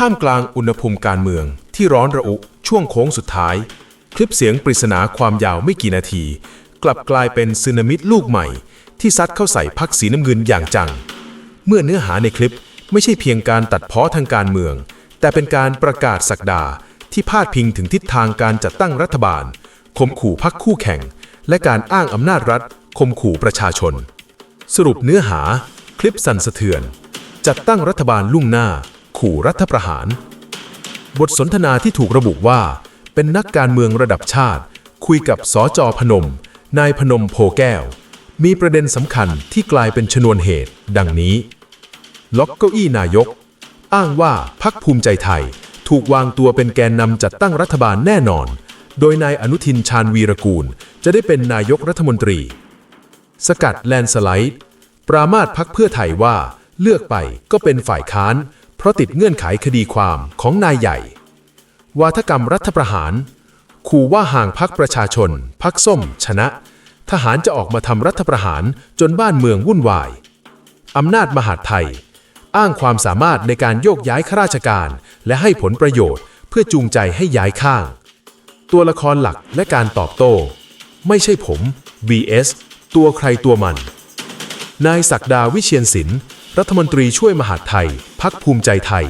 ท่ามกลางอุณหภูมิการเมืองที่ร้อนระอุช่วงโค้งสุดท้าย คลิปเสียงปริศนาความยาวไม่กี่นาที กลับกลายเป็นสึนามิลูกใหม่ ที่ซัดเข้าใส่พักสีน้ำเงินอย่างจัง เมื่อเนื้อหาในคลิปไม่ใช่เพียงการตัดเพ้อทางการเมือง แต่เป็นการประกาศสักดาที่พาดพิงถึงทิศทางการจัดตั้งรัฐบาลข่มขู่พักคู่แข่ง และการอ้างอำนาจรัฐข่มขู่ประชาชน สรุปเนื้อหา คลิปสั่นสะเทือน จัดตั้งรัฐบาลลุ่งหน้า ขู่รัฐประหาร บทสนทนาที่ถูกระบุว่า เป็นนักการเมืองระดับชาติ คุยกับสอจอพนม นายพนมโพแก้ว มีประเด็นสำคัญที่กลายเป็นชนวนเหตุ ดังนี้ ล็อกเก้าอี้นายก อ้างว่าพักภูมิใจไทย ถูกวางตัวเป็นแกนนำจัดตั้งรัฐบาลแน่นอน โดยนายอนุทินชาญวีรกูล จะได้เป็นนายกรัฐมนตรี สกัดแลนสไลด์ปรามาสพักเพื่อไทยว่าเลือกไปก็เป็นฝ่ายค้าน เพราะติดเงื่อนไขคดีความของนายใหญ่ วาทกรรมรัฐประหารขู่ว่าห่างพักประชาชน พักส้ม ชนะ ทหารจะออกมาทำรัฐประหารจนบ้านเมืองวุ่นวาย อำนาจมหาดไทย อ้างความสามารถในการโยกย้ายข้าราชการ และให้ผลประโยชน์ เพื่อจูงใจให้ย้ายข้าง ตัวละครหลักและการตอบโต้ ไม่ใช่ผม vs ตัวใครตัวมัน นายศักดาวิเชียนศิลป์ รัฐมนตรีช่วยมหาดไทย พักภูมิใจไทย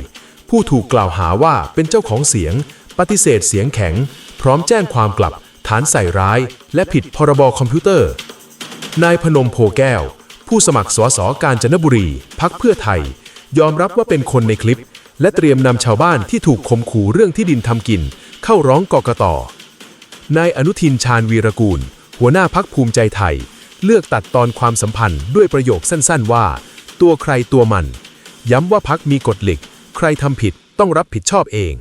ผู้ถูกกล่าวหาว่าเป็นเจ้าของเสียง ปฏิเสธเสียงแข็ง พร้อมแจ้งความกลับ ฐานใส่ร้าย และผิดพรบคอมพิวเตอร์ นายพนมโพแก้ว ผู้สมัครสสการจนบุรี พักเพื่อไทย ยอมรับว่าเป็นคนในคลิป และเตรียมนำชาวบ้านที่ถูกข่มขู่เรื่องที่ดินทำกิน เข้าร้องกกตนายอนุทินชาญวีรกูล หัวหน้าพักภูมิใจไทย เลือกตัดตอนความสัมพันธ์ด้วยประโยคสั้น ๆ ว่า ตัวใครตัวมัน ย้ำว่าพักมีกฎเหล็ก ใครทำผิดต้องรับผิดชอบเอง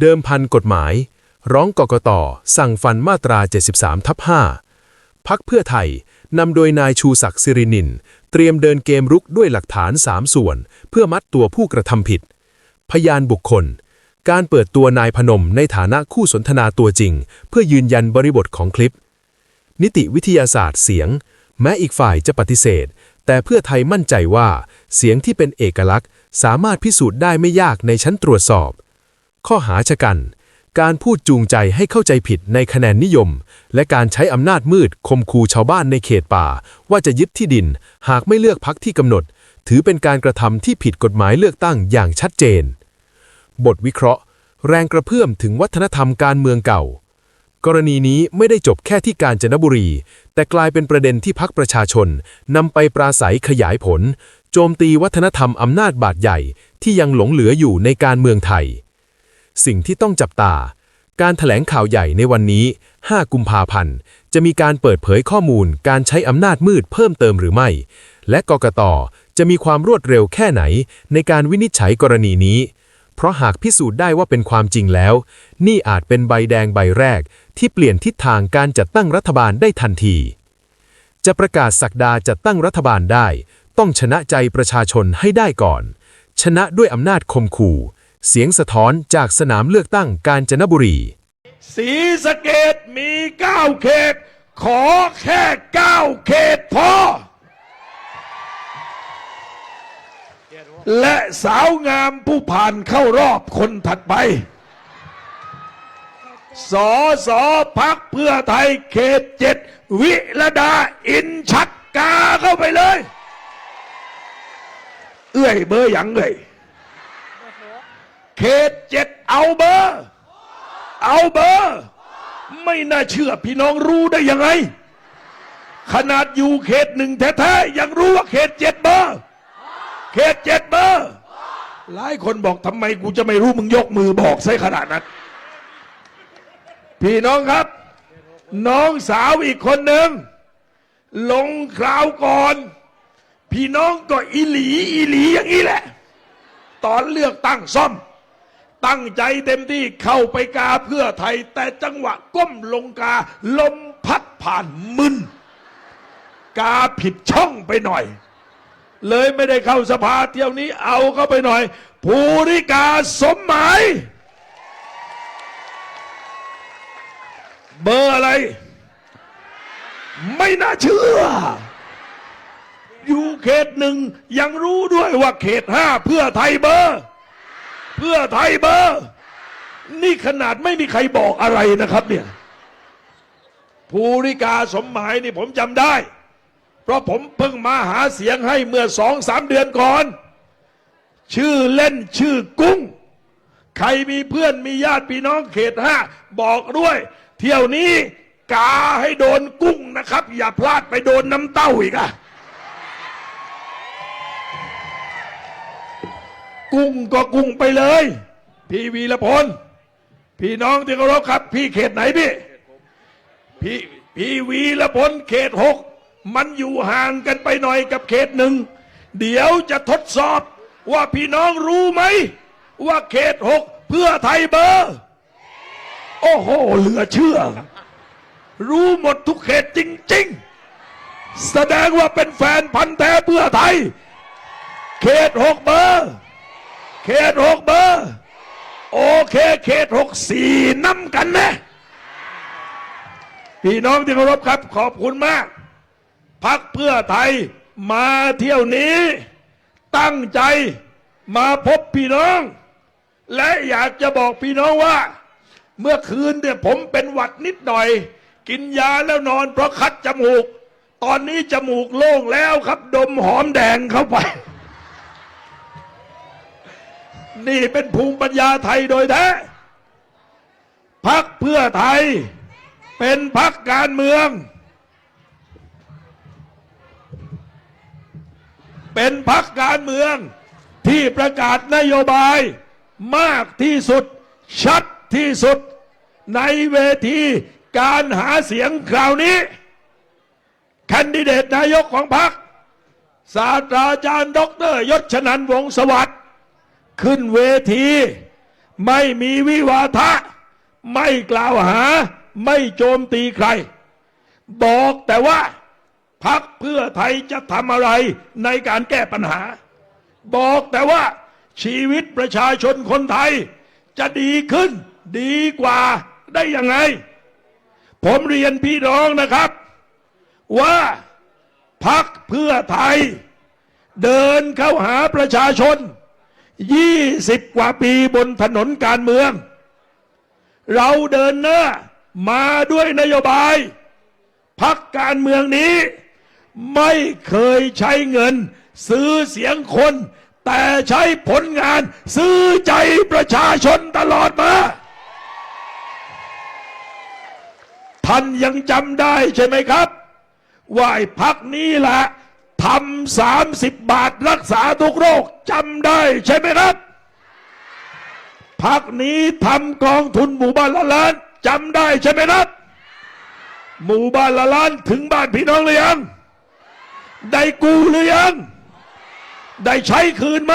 เดิมพันกฎหมาย ร้องกกตสั่งฟันมาตรา 73ทับ5พักเพื่อไทยนำโดยนายชูศักดิ์สิรินิน เตรียมเดินเกมรุกด้วยหลักฐาน 3 ส่วน เพื่อมัดตัวผู้กระทำผิด พยานบุคคล การเปิดตัวนายพนมในฐานะคู่สนทนาตัวจริง เพื่อยืนยันบริบทของคลิป นิติวิทยาศาสตร์เสียง แม้อีกฝ่ายจะปฏิเสธ แต่เพื่อไทยมั่นใจว่า เสียงที่เป็นเอกลักษณ์ สามารถพิสูจน์ได้ไม่ยากในชั้นตรวจสอบ ข้อหาชะกัน การพูดจูงใจให้เข้าใจผิดในคะแนนนิยม และการใช้อำนาจมืดคมคูชาวบ้านในเขตป่า ว่าจะยึดที่ดิน หากไม่เลือกพักที่กำหนด ถือเป็นการกระทำที่ผิดกฎหมายเลือกตั้งอย่างชัดเจน บทวิเคราะห์ แรงกระเพื่อมถึงวัฒนธรรมการเมืองเก่า กรณีนี้ไม่ได้จบแค่ที่การจนบุรี แต่กลายเป็นประเด็นที่พักประชาชนนำไปปราศัยขยายผล โจมตีวัฒนธรรมอำนาจบาดใหญ่ที่ยังหลงเหลืออยู่ในการเมืองไทย สิ่งที่ต้องจับตา การถแถลงข่าวใหญ่ในวันนี้ 5 กุมภาพันธ์ จะมีการเปิดเผยข้อมูลการใช้อำนาจมืดเพิ่มเติมหรือไม่ และกกตจะมีความรวดเร็วแค่ไหน ในการวินิจฉัยกรณีนี้ เพราะหากพิสูจน์ได้ว่าเป็นความจริงแล้ว นี่อาจเป็นใบแดงใบแรก ที่เปลี่ยนทิศทางการจัดตั้งรัฐบาลได้ทันที จะประกาศสักดาจัดตั้งรัฐบาลได้ ต้องชนะใจประชาชนให้ได้ก่อน ชนะด้วยอำนาจคมขู่ เสียงสะท้อนจากสนามเลือกตั้งกาญจนบุรีสีสเกตมีเก้าเขต ขอแค่เก้าเขตพอ และสาวงามผู้ผ่านเข้ารอบคนถัดไป สอสอพักเพื่อไทยเขตเจ็ดวิรดาอินชักกาเข้าไปเลย เอื้อยเบอร์อย่างเอ้ยเขตเจ็ดเอาเบอร์ เอาเบอร์ ไม่น่าเชื่อพี่น้องรู้ได้ยังไง ขนาดอยู่เขตหนึ่งแท้ๆยังรู้ว่าเขตเจ็ดเบอร์ เขตเจ็ดเบอร์หลายคนบอกทำไมกูจะไม่รู้มึงยกมือบอกใส่ขนาดนั้น พี่น้องครับ น้องสาวอีกคนหนึ่งลงคราวก่อน พี่น้องก็อีหลีอีหลีอย่างนี้แหละ ตอนเลือกตั้งซ่อม ตั้งใจเต็มที่เข้าไปกาเพื่อไทย แต่จังหวะก้มลงกาลมพัดผ่านมึน กาผิดช่องไปหน่อย เลยไม่ได้เข้าสภาเที่ยวนี้เอาเข้าไปหน่อย ภูริกาสมหมาย เบอร์อะไร ไม่น่าเชื่อ อยู่เขตหนึ่งยังรู้ด้วยว่าเขตห้าเพื่อไทยเบอร์ เพื่อไทยเบอร์ นี่ขนาดไม่มีใครบอกอะไรนะครับเนี่ยภูริกาสมหมายนี่ผมจำได้ เพราะผมเพิ่งมาหาเสียงให้เมื่อสองสามเดือนก่อน ชื่อเล่นชื่อกุ้ง ใครมีเพื่อนมีญาติพี่น้องเขตห้าบอกด้วย เที่ยวนี้กาให้โดนกุ้งนะครับ อย่าพลาดไปโดนน้ำเต้าอีกอะกุ้งก็กุ้งไปเลย พี่วีรพลพี่น้องที่เคารพครับ พี่เขตไหนพี่พี่พี่วีละพลเขตหกมันอยู่ห่างกันไปหน่อยกับเขตหนึ่งเดี๋ยวจะทดสอบว่าพี่น้องรู้ไหม ว่าเขตหกเพื่อไทยเบอร์ โอ้โห เหลือเชื่อ รู้หมดทุกเขตจริง ๆ แสดงว่าเป็นแฟนพันธ์แท้เพื่อไทย เขตหกเบอร์ เขตหกเบอร์ โอเค เขตหกสี่น้ำกันนะพี่น้องที่เคารพครับ ขอบคุณมาก พักเพื่อไทยมาเที่ยวนี้ ตั้งใจมาพบพี่น้อง และอยากจะบอกพี่น้องว่า เมื่อคืนเนี่ยผมเป็นหวัดนิดหน่อย กินยาแล้วนอน เพราะคัดจมูก ตอนนี้จมูกโล่งแล้วครับ ดมหอมแดงเข้าไป นี่เป็นภูมิปัญญาไทยโดยแท้พักเพื่อไทย เป็นพักการเมือง เป็นพักการเมืองที่ประกาศนโยบายมากที่สุดชัด ที่สุดในเวทีการหาเสียงคราวนี้แคนดิเดตนายกของพรรคศาสตราจารย์ดอกเตอรยศชนันท์วงศสวัสดิ์ขึ้นเวที ไม่มีวิวาทะ ไม่กล่าวหา ไม่โจมตีใคร บอกแต่ว่าพักเพื่อไทยจะทำอะไรในการแก้ปัญหา บอกแต่ว่าชีวิตประชาชนคนไทยจะดีขึ้น ดีกว่าได้ยังไง ผมเรียนพี่น้องนะครับ ว่าพักเพื่อไทย เดินเข้าหาประชาชน 20 กว่าปีบนถนนการเมือง เราเดินหน้ามาด้วยนโยบาย พักการเมืองนี้ ไม่เคยใช้เงิน ซื้อเสียงคน แต่ใช้ผลงาน ซื้อใจประชาชนตลอดมา ท่านยังจำได้ใช่ไหมครับ ว่าไอ้พักนี้แหละทำสามสิบบาทรักษาทุกโรคจำได้ใช่ไหมครับพักนี้ทำกองทุนหมู่บ้านละล้านจำได้ใช่ไหมครับ หมู่บ้านละล้านถึงบ้านพี่น้องหรือยัง ได้กู้หรือยัง ได้ใช้คืนไหม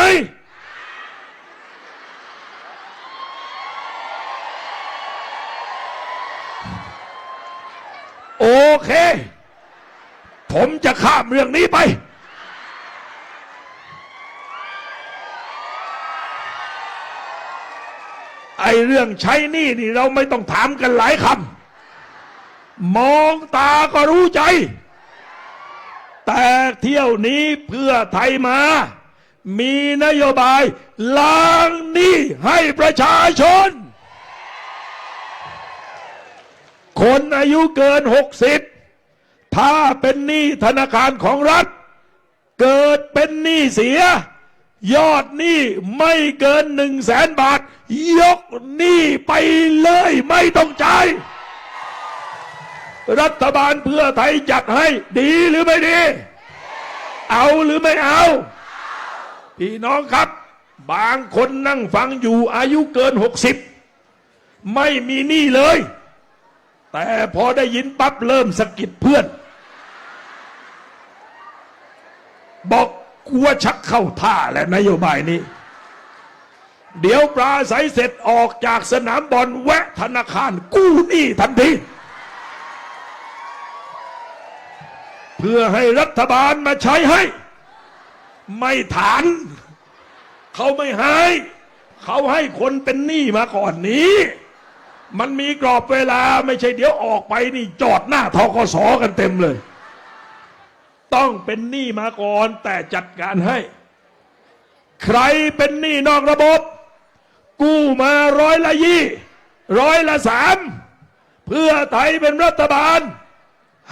โอเค ผมจะข้ามเรื่องนี้ไป ไอเรื่องใช้หนี้นี่เราไม่ต้องถามกันหลายคำมองตาก็รู้ใจ แต่เที่ยวนี้เพื่อไทยมา มีนโยบายล้างหนี้ให้ประชาชน คนอายุเกิน 60 ถ้าเป็นหนี้ธนาคารของรัฐ เกิดเป็นหนี้เสีย ยอดหนี้ไม่เกินหนึ่งแสนบาท ยกหนี้ไปเลยไม่ต้องจ่ายรัฐบาลเพื่อไทยจัดให้ดีหรือไม่ดี เอาหรือไม่เอา พี่น้องครับ บางคนนั่งฟังอยู่อายุเกิน 60 ไม่มีหนี้เลย แต่พอได้ยินปั๊บเริ่มสะกิดเพื่อน บอกกลัวชักเข้าท่าและนโยบายนี้ เดี๋ยวปลาใสเสร็จออกจากสนามบอลแวะธนาคารกู้หนี้ทันที เพื่อให้รัฐบาลมาใช้ให้ ไม่ฐาน เขาไม่ให้ เขาให้คนเป็นหนี้มาก่อนนี้ มันมีกรอบเวลาไม่ใช่เดี๋ยวออกไปนี่จอดหน้าทกสกันเต็มเลย ต้องเป็นหนี้มาก่อนแต่จัดการให้ ใครเป็นหนี้นอกระบบ กู้มาร้อยละยี่ร้อยละสามเพื่อไทยเป็นรัฐบาล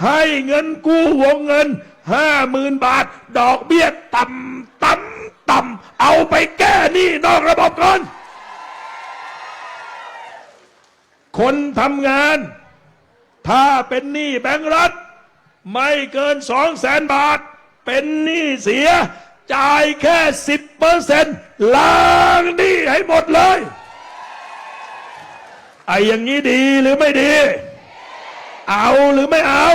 ให้เงินกู้วงเงินห้าหมื่นบาท ดอกเบี้ยต่ำต่ำต่ำเอาไปแก้หนี้นอกระบบก่อน คนทำงาน ถ้าเป็นหนี้แบงก์รัฐ ไม่เกินสองแสนบาท เป็นหนี้เสีย จ่ายแค่สิบเปอร์เซ็นต์ล้างหนี้ให้หมดเลยไอ้อย่างนี้ดีหรือไม่ดี เอาหรือไม่เอา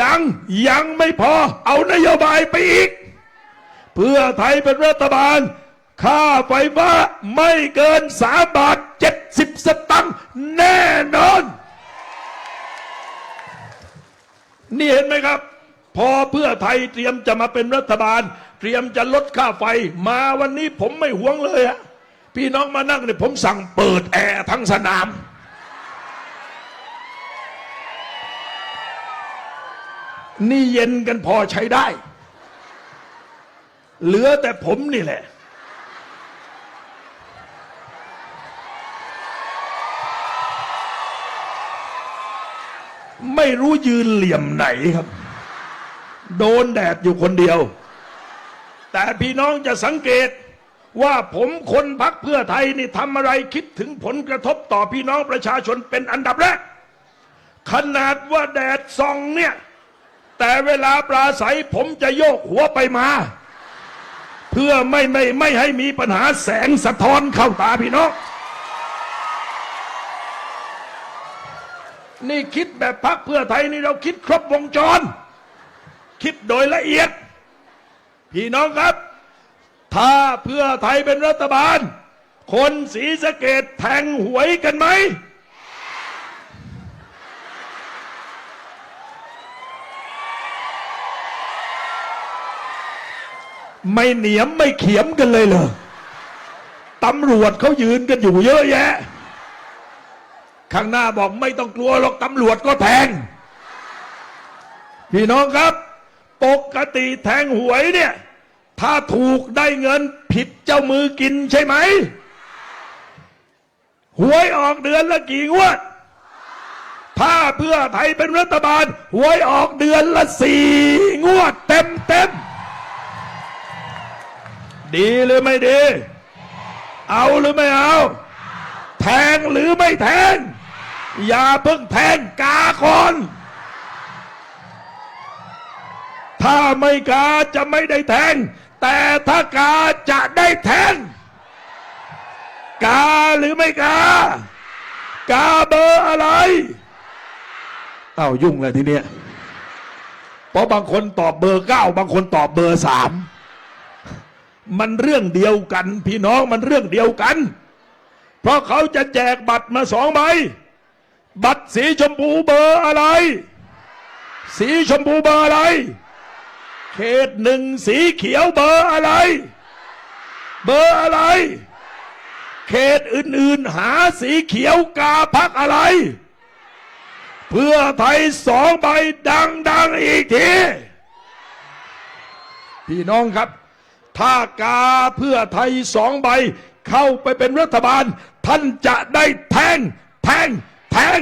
ยังยังไม่พอ เอานโยบายไปอีก เพื่อไทยเป็นรัฐบาล ค่าไฟฟ้าไม่เกินสามบาทเจ็ด สิบสตังค์แน่นอน นี่เห็นไหมครับ พอเพื่อไทยเตรียมจะมาเป็นรัฐบาล เตรียมจะลดค่าไฟ มาวันนี้ผมไม่หวงเลยอะพี่น้องมานั่งเนี่ยผมสั่งเปิดแอร์ทั้งสนาม นี่เย็นกันพอใช้ได้ เหลือแต่ผมนี่แหละ ไม่รู้ยืนเหลี่ยมไหนครับ โดนแดดอยู่คนเดียว แต่พี่น้องจะสังเกตว่าผมคนพักเพื่อไทยนี่ทำอะไรคิดถึงผลกระทบต่อพี่น้องประชาชนเป็นอันดับแรก ขนาดว่าแดดส่องเนี่ย แต่เวลาปราศัยผมจะโยกหัวไปมา เพื่อไม่ไม่ไม่ให้มีปัญหาแสงสะท้อนเข้าตาพี่น้อง นี่คิดแบบพักเพื่อไทยนี่เราคิดครบวงจร คิดโดยละเอียด พี่น้องครับ ถ้าเพื่อไทยเป็นรัฐบาล คนสีสะเกดแทงหวยกันไหม ไม่เหนียมไม่เขียมกันเลยเหรอตำรวจเขายืนกันอยู่เยอะแยะ ข้างหน้าบอกไม่ต้องกลัวหรอกตำรวจก็แทง พี่น้องครับ ปกติแทงหวยเนี่ย ถ้าถูกได้เงินผิดเจ้ามือกินใช่ไหม หวยออกเดือนละกี่งวด ถ้าเพื่อไทยเป็นรัฐบาล หวยออกเดือนละสี่งวด เต็มเต็มดีหรือไม่ดี เอาหรือไม่เอา แทงหรือไม่แทง อย่าเพิ่งแทงกาก่อน ถ้าไม่กาจะไม่ได้แทง แต่ถ้ากาจะได้แทง กาหรือไม่กา กาเบอร์อะไร เอ้ายุ่งเลยทีเนี้ยเพราะบางคนตอบเบอร์เก้าบางคนตอบเบอร์สามมันเรื่องเดียวกัน พี่น้องมันเรื่องเดียวกัน เพราะเขาจะแจกบัตรมาสองใบ บัตรสีชมพูเบอร์อะไร สีชมพูเบอร์อะไร เขตหนึ่งสีเขียวเบอร์อะไร เบอร์อะไร เขตอื่นๆหาสีเขียวกาพักอะไร เพื่อไทยสองใบดัง ๆ อีกที พี่น้องครับ ถ้ากาเพื่อไทยสองใบ เข้าไปเป็นรัฐบาล ท่านจะได้แทงแทง ทง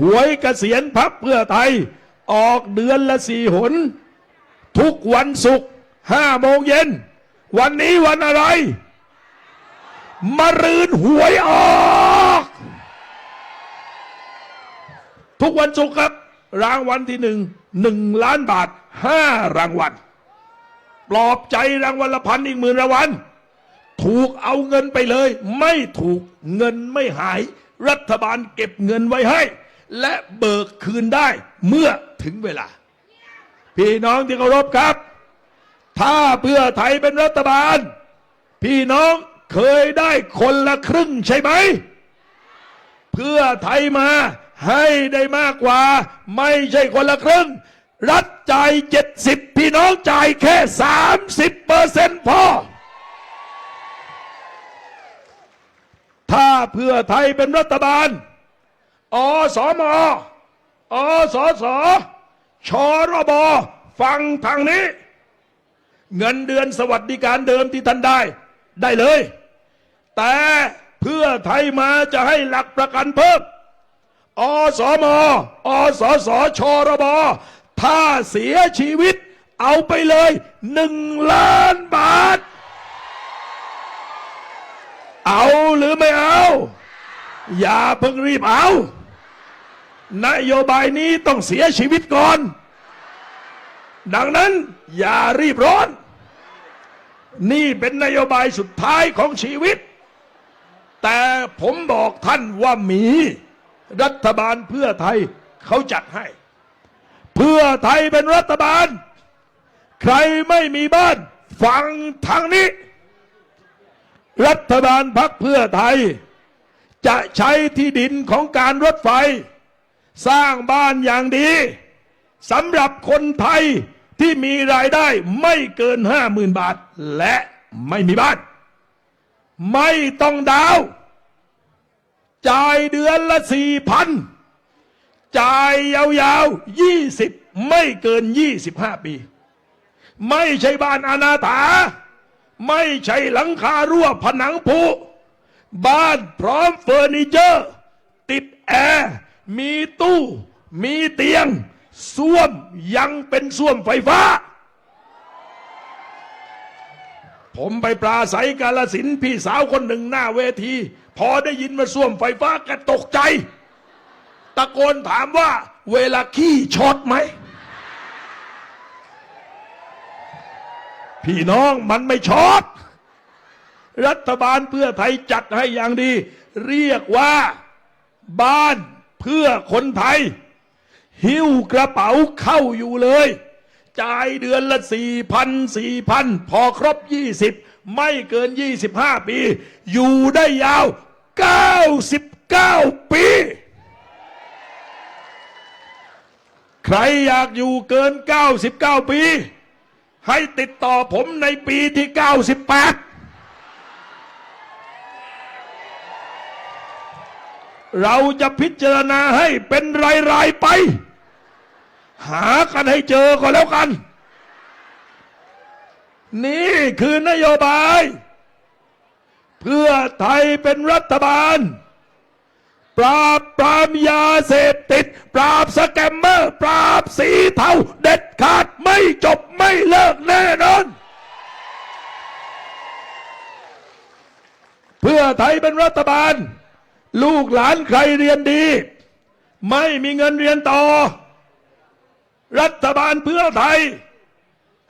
หวยเกษียณพักเพื่อไทย ออกเดือนละสี่หน ทุกวันศุกร์ห้าโมงเย็น วันนี้วันอะไรมรืนหวยออก ทุกวันศุกร์ครับ รางวัลที่หนึ่งหนึ่งล้านบาทห้ารางวัลปลอบใจรางวัลละพันอีกหมื่นรางวัล ถูกเอาเงินไปเลย ไม่ถูกเงินไม่หาย รัฐบาลเก็บเงินไว้ให้ และเบิกคืนได้เมื่อถึงเวลา พี่น้องที่เคารพครับ ถ้าเพื่อไทยเป็นรัฐบาล พี่น้องเคยได้คนละครึ่งใช่ไหม เพื่อไทยมาให้ได้มากกว่า ไม่ใช่คนละครึ่ง รัฐจ่ายเจ็ดสิบพี่น้องจ่ายแค่สามสิบเปอร์เซ็นต์พอ ถ้าเพื่อไทยเป็นรัฐบาล อสมอสสชรบฟังทางนี้ เงินเดือนสวัสดิการเดิมที่ท่านได้ ได้เลย แต่เพื่อไทยมาจะให้หลักประกันเพิ่มอสมอสสชรบถ้าเสียชีวิตเอาไปเลยหนึ่งล้านบาท เอาหรือไม่เอา อย่าเพิ่งรีบเอา นโยบายนี้ต้องเสียชีวิตก่อน ดังนั้นอย่ารีบร้อน นี่เป็นนโยบายสุดท้ายของชีวิต แต่ผมบอกท่านว่ามี รัฐบาลเพื่อไทยเขาจัดให้ เพื่อไทยเป็นรัฐบาล ใครไม่มีบ้าน ฟังทางนี้ รัฐบาลพักเพื่อไทย จะใช้ที่ดินของการรถไฟ สร้างบ้านอย่างดีสำหรับคนไทยที่มีรายได้ไม่เกินห้าหมื่นบาท และไม่มีบ้าน ไม่ต้องดาว จ่ายเดือนละสี่พันจ่ายยาวๆยี่สิบไม่เกินยี่สิบห้าปี ไม่ใช่บ้านอนาถา ไม่ใช่หลังคารั่วผนังผุบ้านพร้อมเฟอร์นิเจอร์ ติดแอร์มีตู้ มีเตียงส้วมยังเป็นส้วมไฟฟ้า ผมไปปราศัยกาลสินพี่สาวคนหนึ่งหน้าเวที พอได้ยินมาส้วมไฟฟ้าแกตกใจ ตะโกนถามว่าเวลาขี้ช็อตไหม พี่น้องมันไม่ช็อตรัฐบาลเพื่อไทยจัดให้อย่างดี เรียกว่าบ้านเพื่อคนไทย หิ้วกระเป๋าเข้าอยู่เลย จ่ายเดือนละสี่พันสี่พันพอครบยี่สิบไม่เกินยี่สิบห้าปี อยู่ได้ยาวเก้าสิบเก้าปี ใครอยากอยู่เกิน99ปี ให้ติดต่อผมในปีที่ 98 เราจะพิจารณาให้เป็นราย ๆ ไป หากันให้เจอก็แล้วกัน นี่คือนโยบาย เพื่อไทยเป็นรัฐบาล ปราบปรามยาเสพติด ปราบสแกมเมอร์ ปราบสีเทาเด็ด ขาดไม่จบไม่เลิกแน่นอน เพื่อไทยเป็นรัฐบาล ลูกหลานใครเรียนดี ไม่มีเงินเรียนต่อ รัฐบาลเพื่อไทย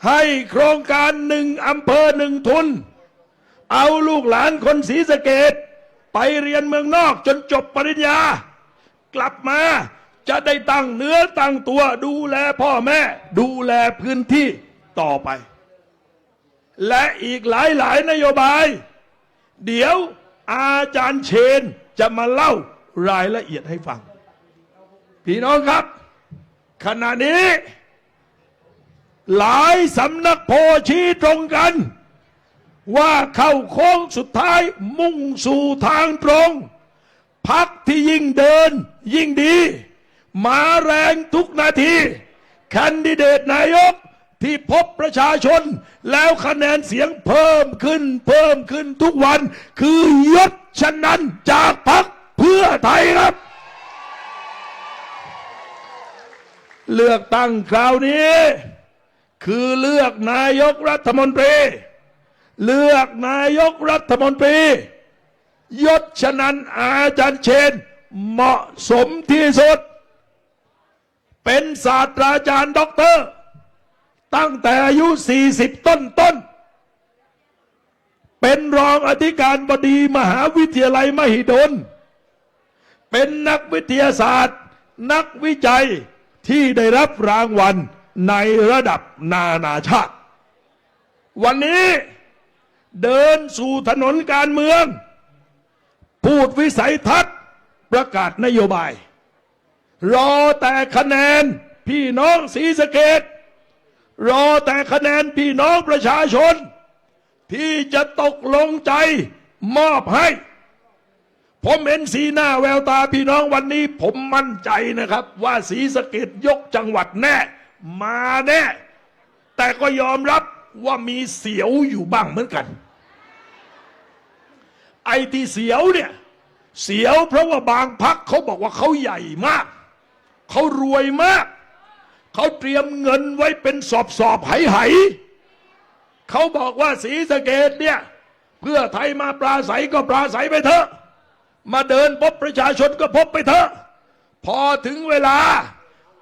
ให้โครงการหนึ่งอำเภอหนึ่งทุน เอาลูกหลานคนศรีสะเกดไปเรียนเมืองนอกจนจบปริญญากลับมา จะได้ตั้งเนื้อตั้งตัว ดูแลพ่อแม่ ดูแลพื้นที่ต่อไป และอีกหลายหลายนโยบาย เดี๋ยวอาจารย์เชนจะมาเล่ารายละเอียดให้ฟัง พี่น้องครับ ขณะนี้ หลายสำนักโพชี้ตรงกัน ว่าเข้าโค้งสุดท้ายมุ่งสู่ทางตรงพักที่ยิ่งเดินยิ่งดี มาแรงทุกนาทีแคนดิเดตนายกที่พบประชาชน แล้วคะแนนเสียงเพิ่มขึ้น เพิ่มขึ้นทุกวัน คือยศชนันจากพักเพื่อไทยครับ เลือกตั้งคราวนี้ คือเลือกนายกรัฐมนตรี เลือกนายกรัฐมนตรี ยศฉนั้นอาจารย์เชน เหมาะสมที่สุด เป็นศาสตราจารย์ด็อกเตอร์ ตั้งแต่อายุ 40 ต้นต้น เป็นรองอธิการบดีมหาวิทยาลัยมหิดล เป็นนักวิทยาศาสตร์ นักวิจัยที่ได้รับรางวัลในระดับนานาชาติ วันนี้เดินสู่ถนนการเมือง พูดวิสัยทัศน์ประกาศนโยบาย รอแต่คะแนนพี่น้องศรีสะเกดรอแต่คะแนนพี่น้องประชาชน ที่จะตกลงใจมอบให้ ผมเห็นสีหน้าแววตาพี่น้องวันนี้ ผมมั่นใจนะครับ ว่าศรีสะเกดยกจังหวัดแน่ มาแน่ แต่ก็ยอมรับว่ามีเสียวอยู่บ้างเหมือนกัน ไอ้ที่เสียวเนี่ย เสียวเพราะว่าบางพักเขาบอกว่าเขาใหญ่มาก เขารวยมาก เขาเตรียมเงินไว้เป็นสอบสอบไหไหเขาบอกว่าสีสะเกดเนี่ย เพื่อไทยมาปราศัยก็ปราศัยไปเถอะ มาเดินพบประชาชนก็พบไปเถอะ พอถึงเวลา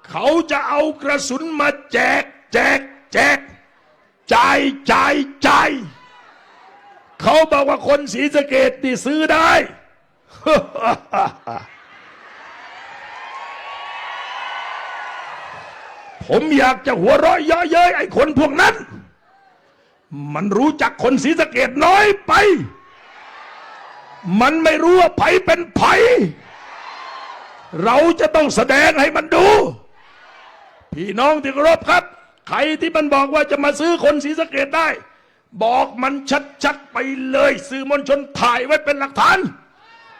เขาจะเอากระสุนมาแจก แจก แจกจ่ายจ่ายจ่ายเขาบอกว่าคนสีสะเกดนี่ซื้อได้ ผมอยากจะหัวเราะเยาะเย้ยไอ้คนพวกนั้น มันรู้จักคนสีสะเกดน้อยไป มันไม่รู้ว่าไผเป็นไผเราจะต้องแสดงให้มันดู พี่น้องที่เคารพครับ ใครที่มันบอกว่าจะมาซื้อคนสีสะเกดได้ บอกมันชัดๆไปเลย สื่อมวลชนถ่ายไว้เป็นหลักฐาน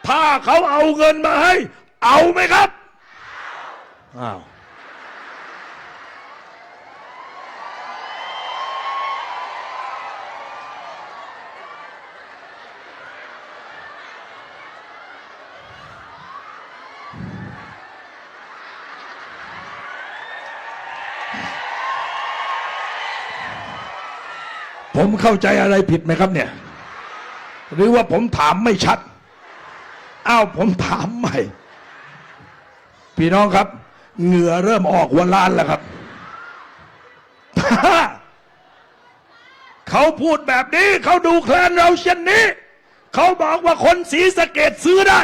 ถ้าเขาเอาเงินมาให้ เอาไหมครับอ้าว ผมเข้าใจอะไรผิดไหมครับเนี่ย หรือว่าผมถามไม่ชัด อ้าวผมถามใหม่ พี่น้องครับ เหงื่อเริ่มออกวันล้านแล้วครับเขาพูดแบบนี้ เขาดูแคลนเราเช่นนี้ เขาบอกว่าคนสีสะเกดซื้อได้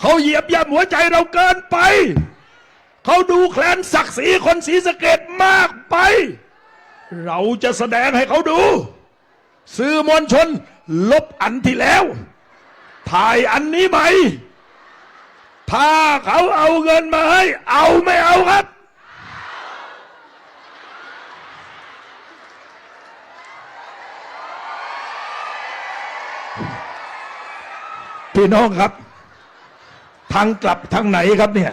เขาเหยียบย่ำหัวใจเราเกินไป เขาดูแคลนศักดิ์ศรีคนสีสะเกดมากไป เราจะแสดงให้เขาดู สื่อมวลชน ลบอันที่แล้ว ถ่ายอันนี้ไหม ถ้าเขาเอาเงินมาให้ เอาไม่เอาครับ พี่น้องครับ ทางกลับทางไหนครับเนี่ย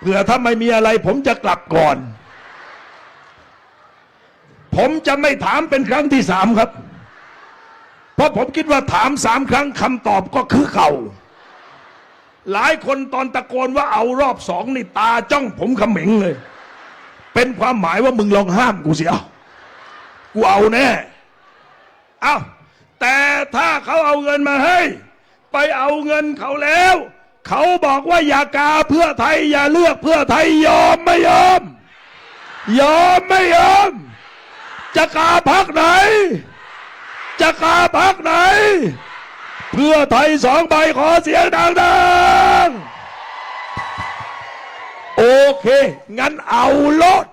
เผื่อถ้าไม่มีอะไรผมจะกลับก่อน ผมจะไม่ถามเป็นครั้งที่สามครับ เพราะผมคิดว่าถามสามครั้งคำตอบก็คือเก่า หลายคนตอนตะโกนว่าเอารอบสองนี่ตาจ้องผมเขม็งเลย เป็นความหมายว่ามึงลองห้ามกูเสียกูเอาแน่ เอาแต่ถ้าเขาเอาเงินมาให้ ไปเอาเงินเขาแล้ว เขาบอกว่าอย่ากาเพื่อไทย อย่าเลือกเพื่อไทยยอมไม่ยอม ยอมไม่ยอม จะกาพักไหน จะกาพักไหน เพื่อไทยสองใบขอเสียงดังๆ โอเค งั้นเอาลด